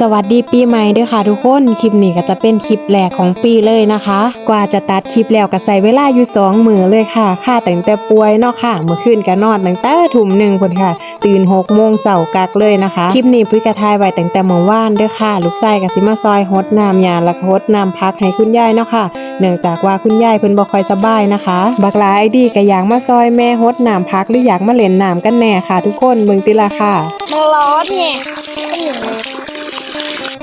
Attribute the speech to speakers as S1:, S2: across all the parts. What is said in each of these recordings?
S1: สวัสดีปีใหม่ด้วยค่ะทุกคน คลิปนี้ก็จะเป็นคลิปแรกของปีเลยนะคะ กว่าจะตัดคลิปแล้วก็ใส่เวลาอยู่สองมือเลยค่ะ ค่าแต่งแต่ป่วยเนาะค่ะ เมื่อคืนก็นอนตั้งแต่ทุ่มหนึ่งคนค่ะ ตื่นหกโมงเสาร์กักเลยนะคะ คลิปนี้พุ้ยกระทายไว้ตั้งแต่เมื่อวานด้วยค่ะ ลูกชายกับสิมาซอยฮดน้ำยาแล้วก็ฮดน้ำพักให้คุณยายเนาะค่ะ เนื่องจากว่าคุณยายเพิ่นบ่ค่อยสบายนะคะ บักหลายดีก็อยากมาซอยแม่ฮดน้ำพักหรืออยากมาเล่นน้ำกันแน่ค่ะ ทุกคนเบิ่งติละค่ะ
S2: มันร้อนไง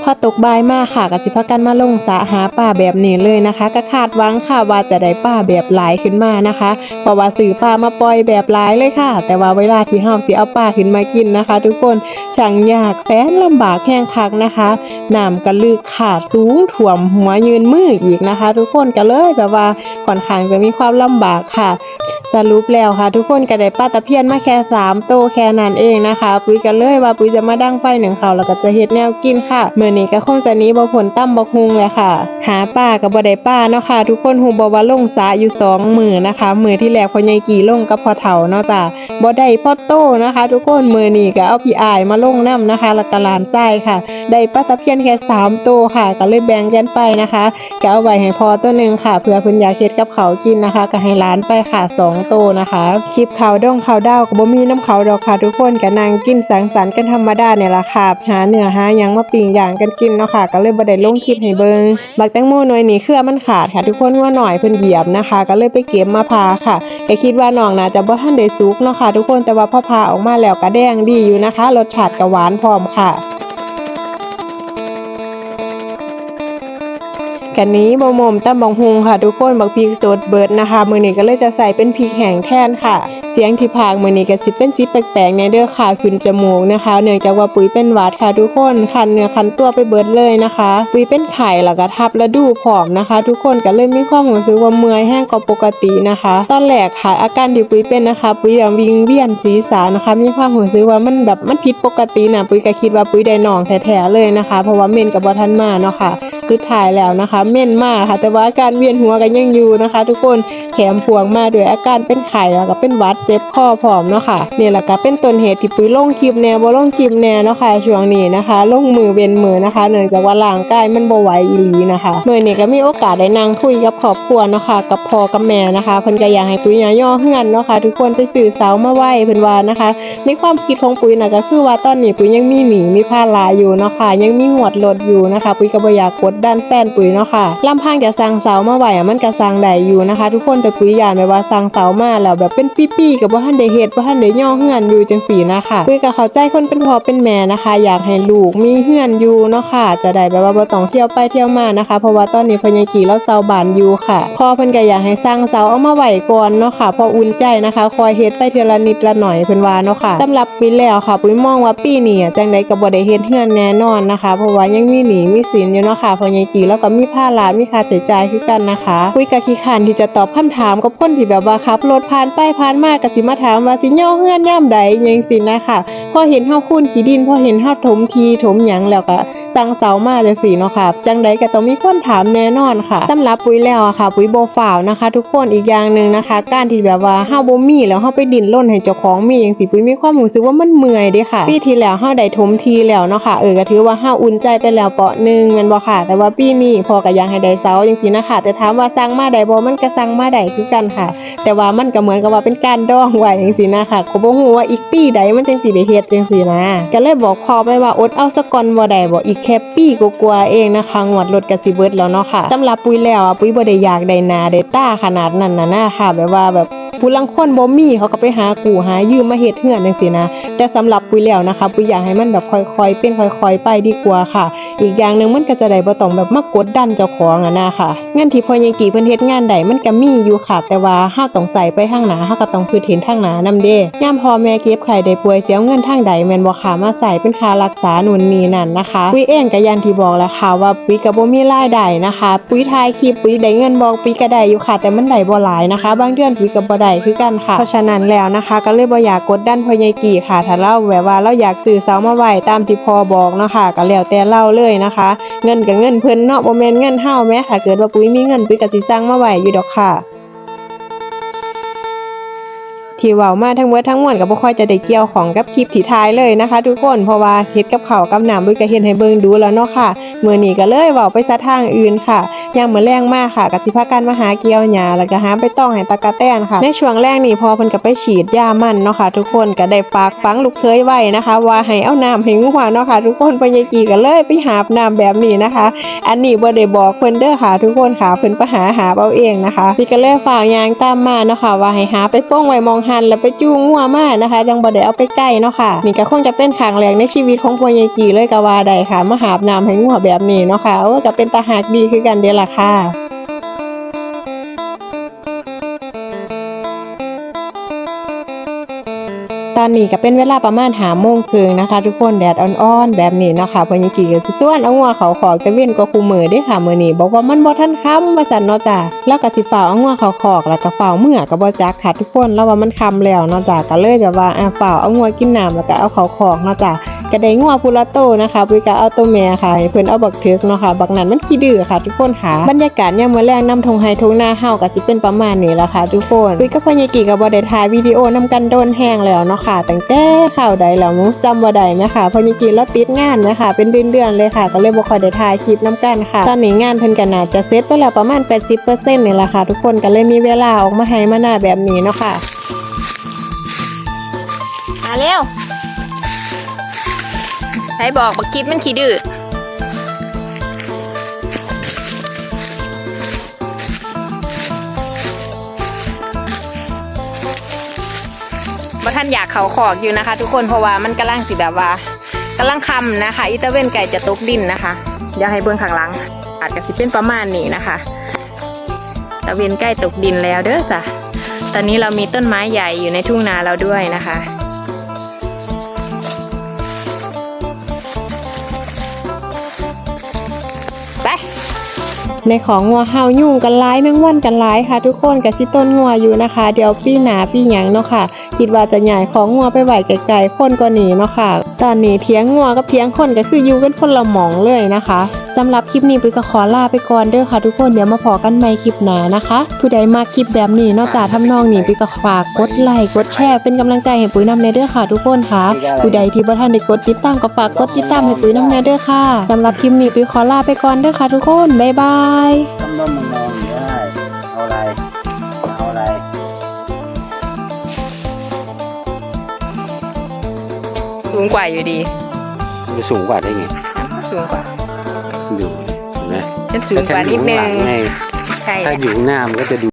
S1: พอตกบ่ายมาค่ะก็สิพากันมาลงสระหาป่าแบบนี้เลยนะคะ ก็คาดหวังค่ะว่าจะได้ป่าแบบหลายขึ้นมานะคะเพราะว่าสื่อป่ามาปล่อยแบบหลายเลยค่ะ แต่ว่าเวลาที่เฮาสิเอาป่าขึ้นมากินนะคะ ทุกคนช่างยากแสนลำบากแห้งคักนะคะน้ำก็ลึกขาดสูงถ่วมหัวยืนมืออีกนะคะ ทุกคนก็เลยแบบว่าค่อนข้างจะมีความลำบากค่ะ สรุปแล้วค่ะ ทุกคนก็ได้ป้าตะเพียนมาแค่สามโตวแค่นั้นเองนะคะ ปุ้ยกันเลยว่าปุ้ยจะมาดั้งไฟหนึ่งเขาแล้วก็จะเฮ็ดแนวกินค่ะเมื่อนี้ก็คงจะนี้บ่ผลตั้มบ่ฮุงเลยค่ะ หาป้ากับบ่ได้ป้าเนาะค่ะ ทุกคนฮู้บ่ว่าลงสาอยู่สองมือนะคะมือที่แรกพ่อใหญ่กี่ลงกับพ่อเฒ่าเนาะจ้ะบ่ได้พอโตนะคะ ทุกคนมือนี้ก็เอาพี่อายมาลงน้ำนะคะแล้วก็หลานใจค่ะ ได้ป้าตะเพียนแค่สามโตวค่ะ ก็เลยแบ่งกันไปนะคะก็เอาไว้ให้พอตัวหนึงค่ะเพื่อเพิ่นอยากเฮ็ดกับเขากินนะคะ ก็ให้หลานไปค่ะสองโตนะคะคลิปข่าวด้องข่าวดาวกบ่มีน้ำเขาดอกค่ะทุกคนก็นั่งกินสังสรรค์กันธรรมดาเนี่ยล่ะค่ะหาเนื้อหายังมาปิ้งย่างกันกินเนาะค่ะก็เลยบ่ได้ลงคลิปให้เบิงบักแตงโมหน่อยนี่เครือมันขาดค่ะ ทุกคนว่าหน่อยเพิ่นเหยียบนะคะ ก็เลยไปเก็บมาพาค่ะก็คิดว่าน้องน่าจะบ่ทันได้สุกเนาะค่ะ ทุกคนแต่ว่าพอพาออกมาแล้วก็แดงดีอยู่นะคะ รสชาติก็หวานพร้อมค่ะ กันนี้บ่มมตำบังฮุงค่ะ ทุกคนบักพริกสดเบิดนะคะ มือนี้ก็เลยจะใส่เป็นพริกแห้งแทนค่ะ เสียงที่พากมือนี้ก็สิเป็นสิแปลกๆในเด้อค่ะขึ้นจมูกนะคะ เนื่องจากว่าปุ๋ยเป็นหวัดค่ะ ทุกคนคันเนื้อคันตัวไปเบิดเลยนะคะ ปุ๋ยเป็นไข้แล้วก็ทับและดูผอมนะคะ ทุกคนก็เลยมีความรู้สึกว่าเมื่อยแห้งกว่าปกตินะคะ ตอนแรกค่ะอาการที่ปุ๋ยเป็นนะคะ ปุ๋ยอะวิงเวียนศีรษะนะคะ มีความรู้สึกว่ามันแบบมันผิดปกตินะปุ๋ยก็คิดว่าปุ๋ยได้หนองแท้ๆเลยนะคะ เพราะว่าเมนกับบ่ทันมาเนาะค่ะ คือถ่ายแล้วนะคะ เม่นมากค่ะ แต่ว่าอาการเวียนหัวกันยังอยู่นะคะ ทุกคนแถมพวงมาด้วยอาการเป็นไข้แล้วก็เป็นวัดเจ็บคอผอมเนาะค่ะนี่แหละก็เป็นต้นเหตุที่ปุ้ยลงคลิปแนวบ่ลงคลิปแนวเนาะค่ะช่วงนี้นะคะลงมือเวียนมือนะคะเนื่องจากว่าร่างกายมันบ่ไหวอีหลีนะคะเมื่อนี้ก็มีโอกาสได้นั่งคุยกับครอบครัวเนาะค่ะกับพ่อกับแม่นะคะเพิ่นก็อยากให้ปุ้ยย่อย่อเฮือนเนาะค่ะทุกคนไปสื่อเสามาไหวเพิ่นว่านะคะ ในความคิดของปุ้ยนะก็คือว่าตอนนี้ปุ้ยยังมีหนีมีภาระอยู่เนาะค่ะยังมีหวดรถอยู่นะคะ ปุ้ยก็บ่อยากกดดันแฟนปุ้ยเนาะค่ะลำพังจะสร้างเสามาไหวอะมันก็สร้างได้อยู่นะคะ ทุกคนแต่ปุ้ยยานไปว่าสร้างเสามาแล้วแบบเป็นปี้ๆกับบ่าทันได้เฮ็ดบ่ทันได้ย่อเฮือนอยู่จังซี่นะคะปุ้ยก็เข้าใจคนเป็นพ่อเป็นแม่นะคะ อยากให้ลูกมีเฮือนอยู่เนาะค่ะ จะได้แบบว่าบ่ต้องเที่ยวไปเที่ยวมานะคะ เพราะว่าตอนนี้พญ่กี่แล้วเสาบานอยู่ค่ะ พ่อเพิ่นก็อยากให้สร้างเสาเอามาไหวก่อนเนาะค่ะ พออุ่นใจนะคะ คอยเฮ็ดไปเทีละนิดละหน่อยเพิ่นว่าเนาะค่ะสำหรับปีแล้วค่ะ ปุ้ยมองว่าปีนี้จังไดก็บ่ได้เฮ็ดเฮือนแน่นอนนะคะ เพราะว่ายังมีหนี้มีสินอยู่เนาะค่ะพ่อใหญ่กี่แล้วก็มีภาระมีค่าใช้จ่ายคือกันนะคะปุ้ยก็ขี้คร้านที่จะตอบคำถามกับคนที่แบบว่าขับรถผ่านไปผ่านมาก็สิมาถามว่าสิย่อเฮือนยามใดจังซี่นะคะพอเห็นเฮาคุ้นขี้ดินพอเห็นเฮาถมทีถมหยังแล้วก็ตั้งเสามาจังซี่เนาะค่ะจังใดก็ต้องมีคนถามแน่นอนค่ะสำหรับปุ๋ยแล้วอะค่ะ ปุ๋ยโบฝ่าวนะคะ ทุกคนอีกอย่างหนึ่งนะคะ การที่แบบว่าเฮาบ่มีแล้วเฮาไปดิ้นรนให้เจ้าของมีจังซี่ปุ๋ยมีความรู้สึกว่ามันเมื่อยเด้ค่ะปีที่แล้วเฮาได้ถมทีแล้วเนาะค่ะเออก็ถือว่าเฮาอุ่นใจไปแล้วเปาะหนึงแม่นบ่ค่ะแต่ว่าปีนี้พอก็ยังให้ได้เสาจังซี่นะคะแต่ถามว่าสั่งมาได้บ่มันก็สั่งมาได้คือกันค่ะ แต่ว่ามันก็เหมือนกับว่าเป็นการดองไว้จังซี่นะคะก็บ่ฮู้ว่าอีกปีใดมันจังสิได้เฮ็ดจังซี่นะก็เลยบอกพ่อไปว่าอดเอาสักก่อนบ่ได้บ่อีกแค่ปีกว่าๆเองนะคะงวดรถก็สิเบิดแล้วเนาะค่ะสำหรับปุ้ยแล้วอะปุ้ยบ่ได้อยากได้นาได้ตาขนาดนั้นน่ะนะค่ะแบบว่าแบบผู้ลังคนบ่มีเขาก็ไปหากูหายืมมาเฮ็ดเฮือนจังซี่นะแต่สำหรับปุ้ยแล้วนะคะปุ้ยอยากให้มันแบบค่อยๆเป็นค่อยๆไปดีกว่าค่ะ อีกอย่างหนึ่งมันก็จะได้บ่ต้องแบบมากดดันเจ้าของอะนะค่ะเงินที่พอใหญ่กี่เพิ่นเฮ็ดงานใดมันก็มีอยู่ค่ะ แต่ว่าเฮาต้องใส่ไปทางหนาเฮาก็ต้องคือเห็นทางหนานำเด้ยามพ่อแม่เก็บไข้ได้ป่วยเสียเงินทางใดแม่นบ่ค่ะมาใส่เป็นค่ารักษาหนู่นนี่นั่นนะคะปุ้ยเองก็อย่างที่บอกแล้วค่ะว่าปุ้ยก็บ่มีรายได้นะคะ ปุ้ยถ่ายคลิปปุ้ยได้เงินบอกปุ้ยก็ได้อยู่ค่ะ แต่มันได้บ่หลายนะคะ บางเดือนปุ้ยก็บ่ได้คือกันค่ะ เพราะฉะนั้นแล้วนะคะก็เลยบ่อยากกดดันพ่อใหญ่กี่ค่ะ ถ้าเราแบบว่าเราอยากซื้อเสามาไว้ตามที่พ่อบอกเนาะค่ะก็แล้วแต่เราเลยนะคะ เงินกับเงินเพิ่นเนาะโมเมนเงินเฮาแม้ถ้าเกิดว่าปุ้ยมีเงินปุ้ยก็สิสั่งมาไว้อยู่ดอกค่ะที่เว้ามาทั้งหมดทั้งมวลก็บ่ค่อยจะได้เกี่ยวของกับคลิปที่ท้ายเลยนะคะ ทุกคนเพราะว่าเฮ็ดกับเขากับน้ำบุ้ยก็เฮ็ดให้เบิ่งดูแล้วเนาะค่ะมื้อนี้ก็เลยเว้าไปซะทางอื่นค่ะ ยามมื้อแรงมากค่ะก็สิพากันมาหาเกียวหญ้าแล้วก็หาไปต้องให้ตะกะแตนค่ะ ในช่วงแรกนี่พอเพิ่นก็ไปฉีดยามันเนาะค่ะ ทุกคนก็ได้ฝากฝังลูกเคยไว้นะคะ ว่าให้เอาน้ำให้งัวเนาะค่ะ ทุกคนปัญญากีก็เลยไปหาบน้ำแบบนี้นะคะ อันนี้บ่ได้บอกเพิ่นเด้อค่ะ ทุกคนค่ะเพิ่นไปหาหาเอาเองนะคะสิก็เลยฝากยางตามมาเนาะค่ะว่าให้หาไปป้องไว้มองหันแล้วไปจูงงัวมานะคะจังบ่ได้เอาไปใกล้เนาะค่ะนี่ก็คงจะเป็นครั้งแรกในชีวิตของปัญญากีเลยก็ว่าได้ค่ะมาหาบน้ำให้งัวแบบนี้เนาะค่ะโอ้ก็เป็นตาหักดีคือกันเด้อล่ะค่ะตอนนี้ก็เป็นเวลาประมาณหาโมงครึ่งนะคะ ทุกคนแดดอ่อนๆ แบบนี้นะคะพญากีก็สิส่วนเอางัวเขาขอกตะเว้นก็คูมือเด้ค่ะมือนี้บอกว่ามันบ่ทันคำว่าซั่นเนาะจ้ะแล้วก็สิฝ่าวเอางัวเขาขอกแล้วก็ฝ่าวเมื่อก็บ่จักค่ะทุกคนแล้วว่ามันคำแล้วเนาะจ้ะก็เลยแบบว่าอะฝ่าเอางัวกินน้ำแล้วก็เอาเขาขอกเนาะจ้ะ ก็ได้งัวพูละโตนะคะปุยก็เอาตัวแม่ค่ะเพิ่นเอาบักเถิกเนาะค่ะ บักนั้นมันขี้ดื้อค่ะ ทุกคนค่ะบรรยากาศยามมื้อแลงนำทงไฮทงหน้าเฮาก็สิเป็นประมาณนี้ละค่ะ ทุกคนปุยกับพญากีก็บ่ได้ถ่ายวิดีโอนำกันโดนแห้งแล้วเนาะค่ะตั้งแต่ข่าวใดแล้วมั้งจำบ่ได้แม่ค่ะพญากีแล้วติดงานนะคะเป็นเดือนๆเลยค่ะ ก็เลยบ่ค่อยได้ถ่ายคลิปนํกันค่ะ ตอนนี้งานเพิ่นก็น่าจะเสร็จไปแล้วประมาณ 80%นี่ละค่ะ ทุกคนก็เลยมีเวลาออกมาให้มาหน้าแบบนี้เนาะค่ะ
S2: มาเร็ว ใครบอกบักคิดมันขี้ดื้อบ่ท่านอยากเขาขอกอยู่นะคะ ทุกคนเพราะว่ามันกำลังสิแบบว่ากำลังคำนะคะ อีตาเวนไก่จะตกดินนะคะเดี๋ยวให้เบื้องข้างหลัง อาจจะสิเป็นประมาณนี้นะคะตะเวนใกล้ตกดินแล้วเด้อจ้ะตอนนี้เรามีต้นไม้ใหญ่อยู่ในทุ่งนาเราด้วยนะคะ
S1: ในของงัวเฮายุ่งกันร้ายแมงวันกันร้ายค่ะ ทุกคนกับชิต้นงัวอยู่นะคะ เดี๋ยวปีหนาปีหยังเนาะค่ะ คิดว่าจะใหญ่ของงัวไปไหวไกลๆคนก็หนีเนาะค่ะ ตอนนี้เทียงงัวกับเทียงคนก็คืออยู่กันคนละหมองเลยนะคะสำหรับคลิปนี้ปุ้ยก็ขอลาไปก่อนเด้อค่ะทุกคนเดี๋ยวมาพอกันใหม่คลิปหน้านะคะ ผู้ใดมาคลิปแบบนี้นอกจากทำนองนี้ปุ้ยก็ฝากกดไลค์กดแชร์เป็นกำลังใจให้ปุ้ยนำในเด้อค่ะทุกคนค่ะ ผู้ใดที่บ่ทันได้กดติดตามก็ฝากกดติดตามให้ปุ้ยนำในเด้อค่ะสำหรับคลิปนี้ปุ้ยขอลาไปก่อนเด้อค่ะทุกคนบ๊ายบาย
S3: ต้มต้มมองๆอยู่ได้เอาอะไร
S2: งกว่าอยู่ดี
S3: มันจะสูงกว่าได้ไง
S2: สูงกว่า
S3: ดูเห็นไหม
S2: ฉันสูงกว่านิดนึ
S3: ถ้าฉัอยู่ข้างหลั
S2: ง
S3: ไง
S2: ใช่
S3: ถ้าอยู่ข้างหน้ามันก็จะดู